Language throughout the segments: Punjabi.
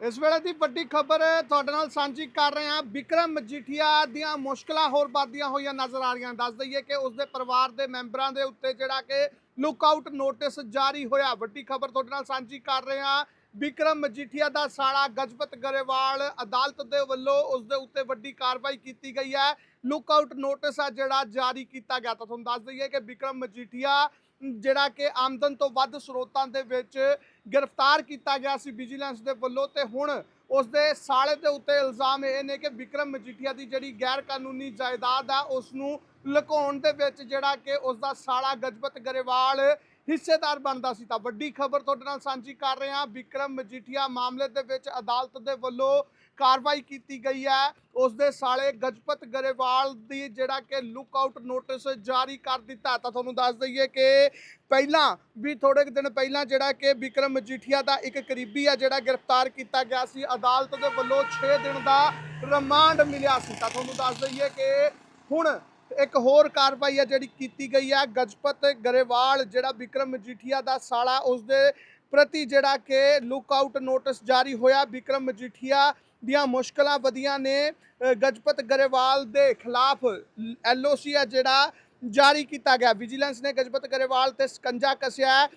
ਇਸ ਵੇਲੇ ਦੀ ਵੱਡੀ ਖਬਰ ਤੁਹਾਡੇ ਨਾਲ ਸਾਂਝੀ ਕਰ ਰਹੇ ਹਾਂ। ਵਿਕਰਮ ਮਜੀਠੀਆ ਦੀਆਂ ਮੁਸ਼ਕਲਾਂ ਹੋਰ ਵੱਧਦੀਆਂ ਹੋਈਆਂ ਨਜ਼ਰ ਆ ਰਹੀਆਂ। ਦੱਸ ਦਈਏ ਕਿ ਉਸਦੇ ਪਰਿਵਾਰ ਦੇ ਮੈਂਬਰਾਂ ਦੇ ਉੱਤੇ ਜਿਹੜਾ ਕਿ ਲੁੱਕਆਊਟ ਨੋਟਿਸ ਜਾਰੀ ਹੋਇਆ। ਵੱਡੀ ਖਬਰ ਤੁਹਾਡੇ ਨਾਲ ਸਾਂਝੀ ਕਰ ਰਹੇ ਹਾਂ। ਵਿਕਰਮ ਮਜੀਠੀਆ ਦਾ ਸਾਲਾ ਗਜਪਤ ਗਰੇਵਾਲ ਅਦਾਲਤ ਦੇ ਵੱਲੋਂ ਉਸ ਦੇ ਉੱਤੇ ਵੱਡੀ ਕਾਰਵਾਈ ਕੀਤੀ ਗਈ ਹੈ। ਲੁੱਕਆਊਟ ਨੋਟਿਸ ਆ ਜਿਹੜਾ ਜਾਰੀ ਕੀਤਾ ਗਿਆ। ਤਾਂ ਤੁਹਾਨੂੰ ਦੱਸ ਦਈਏ ਕਿ ਵਿਕਰਮ ਮਜੀਠੀਆ ਜਿਹੜਾ ਕਿ ਆਮਦਨ ਤੋਂ ਵੱਧ ਸਰੋਤਾਂ ਦੇ ਵਿੱਚ ਗ੍ਰਿਫਤਾਰ ਕੀਤਾ ਗਿਆ ਸੀ ਵਿਜੀਲੈਂਸ ਦੇ ਵੱਲੋਂ ਤੇ ਹੁਣ ਉਸ ਦੇ ਸਾਲੇ ਦੇ ਉੱਤੇ ਇਲਜ਼ਾਮ ਇਹ ਨੇ ਕਿ ਵਿਕਰਮ ਮਜੀਠੀਆ ਦੀ ਜਿਹੜੀ ਗੈਰ ਕਾਨੂੰਨੀ ਜਾਇਦਾਦ ਆ ਉਸ ਨੂੰ ਲੁਕਾਉਣ ਦੇ ਵਿੱਚ ਜਿਹੜਾ ਕਿ ਉਸ ਦਾ ਸਾਲਾ ਗਜਪਤ ਗਰੇਵਾਲ ਹਿੱਸੇਦਾਰ ਬਣਦਾ ਸੀ ਤਾਂ ਵੱਡੀ ਖਬਰ ਤੁਹਾਡੇ ਨਾਲ ਸਾਂਝੀ ਕਰ ਰਹੇ ਹਾਂ। ਵਿਕਰਮ ਮਜੀਠੀਆ ਮਾਮਲੇ ਦੇ ਵਿੱਚ ਅਦਾਲਤ ਦੇ ਵੱਲੋਂ ਕਾਰਵਾਈ ਕੀਤੀ ਗਈ ਹੈ। ਉਸ ਦੇ ਸਾਲੇ ਗਜਪਤ ਗਰੇਵਾਲ ਦੀ ਜਿਹੜਾ ਕਿ ਲੁੱਕ ਆਊਟ ਨੋਟਿਸ ਜਾਰੀ ਕਰ ਦਿੱਤਾ ਤਾਂ ਤੁਹਾਨੂੰ ਦੱਸ ਦਈਏ ਕਿ ਪਹਿਲਾਂ ਵੀ ਥੋੜੇ ਕੁ ਦਿਨ ਪਹਿਲਾਂ ਜਿਹੜਾ ਕਿ ਵਿਕਰਮ ਮਜੀਠੀਆ ਦਾ ਇੱਕ ਕਰੀਬੀ ਆ ਜਿਹੜਾ ਗ੍ਰਿਫਤਾਰ ਕੀਤਾ ਗਿਆ ਸੀ। ਅਦਾਲਤ ਦੇ ਵੱਲੋਂ 6 ਦਿਨ ਦਾ ਰਿਮਾਂਡ ਮਿਲਿਆ ਸੀ। ਤਾਂ ਤੁਹਾਨੂੰ ਦੱਸ ਦਈਏ ਕਿ ਹੁਣ ਇੱਕ ਹੋਰ ਕਾਰਵਾਈ ਹੈ ਜਿਹੜੀ ਕੀਤੀ ਗਈ ਹੈ ਗਜਪਤ ਗਰੇਵਾਲ, ਜਿਹੜਾ ਵਿਕਰਮ ਮਜੀਠੀਆ ਦਾ ਸਾਲਾ ਉਸ ਦੇ ਪ੍ਰਤੀ ਜਿਹੜਾ ਕਿ ਲੁੱਕਆਊਟ ਨੋਟਿਸ ਜਾਰੀ ਹੋਇਆ। ਵਿਕਰਮ ਮਜੀਠੀਆ ਦੀਆਂ ਮੁਸ਼ਕਲਾਂ ਵਧੀਆਂ ਨੇ। ਗਜਪਤ ਗਰੇਵਾਲ ਦੇ ਖਿਲਾਫ ਐਲਓਸੀ ਹੈ ਜਿਹੜਾ ਜਾਰੀ ਕੀਤਾ ਗਿਆ। ਵਿਜੀਲੈਂਸ ਨੇ ਗਜਪਤ ਗਰੇਵਾਲ ਤੇ ਸਕੰਜਾ ਕਸਿਆ।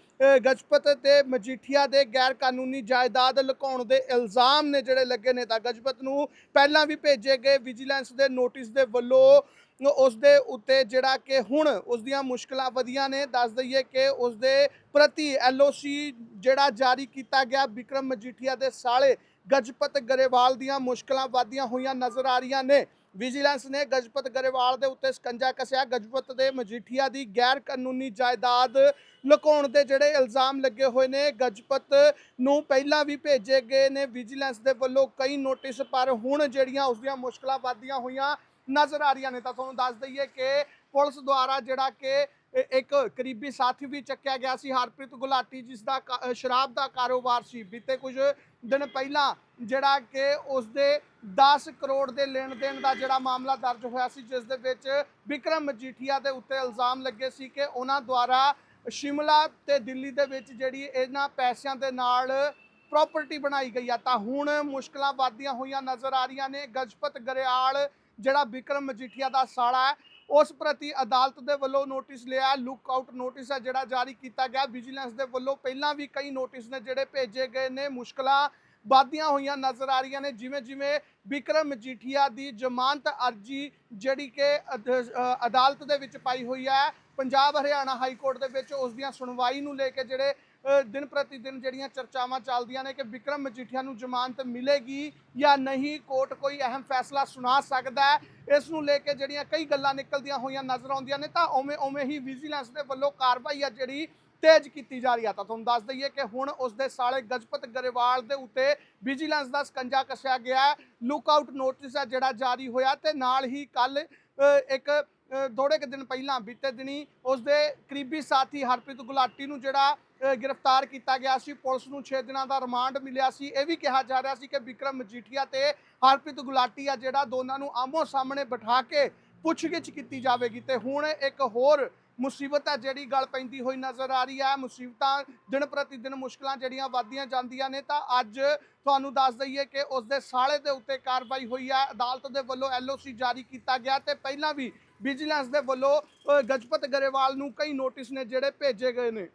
ਗਜਪਤ ਤੇ ਮਜੀਠੀਆ ਦੇ ਗੈਰ ਕਾਨੂੰਨੀ ਜਾਇਦਾਦ ਲੁਕਾਉਣ ਦੇ ਇਲਜ਼ਾਮ ਨੇ ਜਿਹੜੇ ਲੱਗੇ ਨੇ ਤਾਂ ਗਜਪਤ ਨੂੰ ਪਹਿਲਾਂ ਵੀ ਭੇਜੇ ਗਏ। ਵਿਜੀਲੈਂਸ ਦੇ ਨੋਟਿਸ ਦੇ ਵੱਲੋਂ ਉਸ ਦੇ ਉੱਤੇ ਜਿਹੜਾ ਕਿ ਹੁਣ ਉਸ ਦੀਆਂ ਮੁਸ਼ਕਲਾਂ ਵਧੀਆਂ ਨੇ, ਦੱਸ ਦਈਏ ਕਿ ਉਸ ਦੇ ਪ੍ਰਤੀ ਐਲਓਸੀ ਜਿਹੜਾ ਜਾਰੀ ਕੀਤਾ ਗਿਆ ਵਿਕਰਮ ਮਜੀਠੀਆ ਦੇ ਸਾਲੇ ਗਜਪਤ ਗਰੇਵਾਲ ਦੀਆਂ ਮੁਸ਼ਕਲਾਂ ਵਧੀਆਂ ਹੋਈਆਂ ਨਜ਼ਰ ਆ ਰਹੀਆਂ ਨੇ। ਵਿਜੀਲੈਂਸ ਨੇ ਗਜਪਤ ਗਰੇਵਾਲ ਦੇ ਉੱਤੇ ਸਕੰਜਾ ਕੱਸਿਆ। ਗਜਪਤ ਦੇ ਮਜੀਠੀਆ ਦੀ ਗੈਰ ਕਾਨੂੰਨੀ ਜਾਇਦਾਦ ਲੁਕਾਉਣ ਦੇ ਜਿਹੜੇ ਇਲਜ਼ਾਮ ਲੱਗੇ ਹੋਏ ਨੇ, ਗਜਪਤ ਨੂੰ ਪਹਿਲਾਂ ਵੀ ਭੇਜੇ ਗਏ ਨੇ। ਵਿਜੀਲੈਂਸ ਦੇ ਵੱਲੋਂ ਕਈ ਨੋਟਿਸ ਪਰ ਹੁਣ ਜਿਹੜੀਆਂ ਉਸ ਦੀਆਂ ਮੁਸ਼ਕਲਾਂ ਵਧੀਆਂ ਹੋਈਆਂ ਨਜ਼ਰ ਆ ਰਹੀਆਂ ਨੇ। ਤਾਂ ਤੁਹਾਨੂੰ ਦੱਸ ਦਈਏ ਕਿ ਪੁਲਿਸ ਦੁਆਰਾ ਜਿਹੜਾ ਕਿ ਇੱਕ ਕਰੀਬੀ ਸਾਥੀ ਵੀ ਚੱਕਿਆ ਗਿਆ ਸੀ, ਹਰਪ੍ਰੀਤ ਗੁਲਾਟੀ, ਜਿਸ ਦਾ ਕਾ- ਸ਼ਰਾਬ ਦਾ ਕਾਰੋਬਾਰ ਸੀ। ਬੀਤੇ ਕੁਝ ਦਿਨ ਪਹਿਲਾਂ ਜਿਹੜਾ ਕਿ ਉਸ ਦੇ 10 ਕਰੋੜ ਦੇ ਲੈਣ ਦੇਣ ਦਾ ਜਿਹੜਾ ਮਾਮਲਾ ਦਰਜ ਹੋਇਆ ਸੀ, ਜਿਸ ਦੇ ਵਿੱਚ ਵਿਕਰਮ ਮਜੀਠੀਆ ਦੇ ਉੱਤੇ ਇਲਜ਼ਾਮ ਲੱਗੇ ਸੀ ਕਿ ਉਹਨਾਂ ਦੁਆਰਾ ਸ਼ਿਮਲਾ ਤੇ ਦਿੱਲੀ ਦੇ ਵਿੱਚ ਜਿਹੜੀ ਇਹਨਾਂ ਪੈਸਿਆਂ ਦੇ ਨਾਲ ਪ੍ਰਾਪਰਟੀ ਬਣਾਈ ਗਈ ਆ। ਤਾਂ ਹੁਣ ਮੁਸ਼ਕਲਾਂ ਵਧਦੀਆਂ ਹੋਈਆਂ ਨਜ਼ਰ ਆ ਰਹੀਆਂ ਨੇ। ਗਜਪਤ ਗਰੇਵਾਲ ਜਿਹੜਾ ਵਿਕਰਮ ਮਜੀਠੀਆ ਦਾ ਸਾਲਾ ਹੈ, ਉਸ ਪ੍ਰਤੀ ਅਦਾਲਤ ਦੇ ਵੱਲੋਂ ਨੋਟਿਸ ਲਿਆ ਲੁੱਕ ਆਊਟ ਨੋਟਿਸ ਹੈ ਜਿਹੜਾ ਜਾਰੀ ਕੀਤਾ ਗਿਆ। ਵਿਜੀਲੈਂਸ ਦੇ ਵੱਲੋਂ ਪਹਿਲਾਂ ਵੀ ਕਈ ਨੋਟਿਸ ਨੇ ਜਿਹੜੇ ਭੇਜੇ ਗਏ ਨੇ। ਮੁਸ਼ਕਲਾਂ ਵਧਦੀਆਂ ਹੋਈਆਂ ਨਜ਼ਰ ਆ ਰਹੀਆਂ ਨੇ। ਜਿਵੇਂ ਜਿਵੇਂ ਵਿਕਰਮ ਮਜੀਠੀਆ ਦੀ ਜ਼ਮਾਨਤ ਅਰਜੀ ਜਿਹੜੀ ਕਿ ਅਦਾਲਤ ਦੇ ਵਿੱਚ ਪਾਈ ਹੋਈ ਹੈ ਪੰਜਾਬ ਹਰਿਆਣਾ ਹਾਈ ਕੋਰਟ ਦੇ ਵਿੱਚ ਉਸ ਦੀਆਂ ਸੁਣਵਾਈ ਨੂੰ ਲੈ ਕੇ ਜਿਹੜੇ ਦਿਨ ਪ੍ਰਤੀ ਦਿਨ ਜਿਹੜੀਆਂ ਚਰਚਾਵਾਂ ਚੱਲਦੀਆਂ ਨੇ ਕਿ ਵਿਕਰਮ ਮਜੀਠੀਆ ਨੂੰ ਜ਼ਮਾਨਤ ਮਿਲੇਗੀ ਜਾਂ ਨਹੀਂ ਕੋਰਟ ਕੋਈ ਅਹਿਮ ਫੈਸਲਾ ਸੁਣਾ ਸਕਦਾ ਹੈ। ਇਸ ਨੂੰ ਲੈ ਕੇ ਜਿਹੜੀਆਂ ਕਈ ਗੱਲਾਂ ਨਿਕਲਦੀਆਂ ਹੋਈਆਂ ਨਜ਼ਰ ਆਉਂਦੀਆਂ ਨੇ ਤਾਂ ਉਵੇਂ ਉਵੇਂ ਹੀ ਵਿਜੀਲੈਂਸ ਦੇ ਵੱਲੋਂ ਕਾਰਵਾਈ ਆ ਜਿਹੜੀ ਤੇਜ਼ ਕੀਤੀ ਜਾ ਰਹੀ ਆ। ਤਾਂ ਤੁਹਾਨੂੰ ਦੱਸ ਦਈਏ ਕਿ ਹੁਣ ਉਸ ਦੇ ਸਾਲੇ ਗਜਪਤ ਗਰੇਵਾਲ ਦੇ ਉੱਤੇ ਵਿਜੀਲੈਂਸ ਦਾ ਸਕੰਜਾ ਕੱਸਿਆ ਗਿਆ ਹੈ। ਲੁੱਕਆਊਟ ਨੋਟਿਸ ਹੈ ਜਿਹੜਾ ਜਾਰੀ ਹੋਇਆ ਤੇ ਨਾਲ ਹੀ ਕੱਲ ਇੱਕ ਅ, ਥੋੜੇ ਕੁ ਦਿਨ ਪਹਿਲਾਂ ਬੀਤੇ ਦਿਨੀ ਉਸ ਦੇ ਕਰੀਬੀ ਸਾਥੀ ਹਰਪ੍ਰੀਤ ਗੁਲਾਟੀ ਨੂੰ ਜਿਹੜਾ ਗ੍ਰਿਫਤਾਰ ਕੀਤਾ ਗਿਆ ਸੀ। ਪੁਲਿਸ ਨੂੰ 6 ਦਿਨਾਂ ਦਾ ਰਿਮਾਂਡ ਮਿਲਿਆ ਸੀ। ਇਹ ਵੀ ਕਿਹਾ ਜਾ ਰਿਹਾ ਸੀ ਕਿ ਵਿਕਰਮ ਮਜੀਠੀਆ ਤੇ ਹਰਪ੍ਰੀਤ ਗੁਲਾਟੀ ਆ, ਜਿਹੜਾ ਦੋਨਾਂ ਨੂੰ ਆਮੋ ਸਾਹਮਣੇ ਬਿਠਾ ਕੇ ਪੁੱਛਗਿੱਛ ਕੀਤੀ ਜਾਵੇਗੀ। ਤੇ ਹੁਣ ਇੱਕ ਹੋਰ ਮੁਸੀਬਤ ਹੈ ਜਿਹੜੀ ਗੱਲ ਪੈਂਦੀ ਹੋਈ ਨਜ਼ਰ ਆ ਰਹੀ ਹੈ ਮੁਸੀਬਤਾਂ ਦਿਨ ਪ੍ਰਤੀ ਦਿਨ ਮੁਸ਼ਕਲਾਂ ਜਿਹੜੀਆਂ ਵੱਧਦੀਆਂ ਜਾਂਦੀਆਂ ਨੇ, ਤਾਂ ਅੱਜ ਤੁਹਾਨੂੰ ਦੱਸ ਦਈਏ ਕਿ ਉਸ ਦੇ ਸਾਲੇ ਦੇ ਉੱਤੇ ਕਾਰਵਾਈ ਹੋਈ ਹੈ ਅਦਾਲਤ ਦੇ ਵੱਲੋਂ ਐਲਓਸੀ ਜਾਰੀ ਕੀਤਾ ਗਿਆ ਤੇ ਪਹਿਲਾਂ ਵੀ ਵਿਜੀਲੈਂਸ ਦੇ ਵੱਲੋਂ ਗਜਪਤ ਗਰੇਵਾਲ ਨੂੰ ਕਈ ਨੋਟਿਸ ਨੇ ਜਿਹੜੇ ਭੇਜੇ ਗਏ ਨੇ।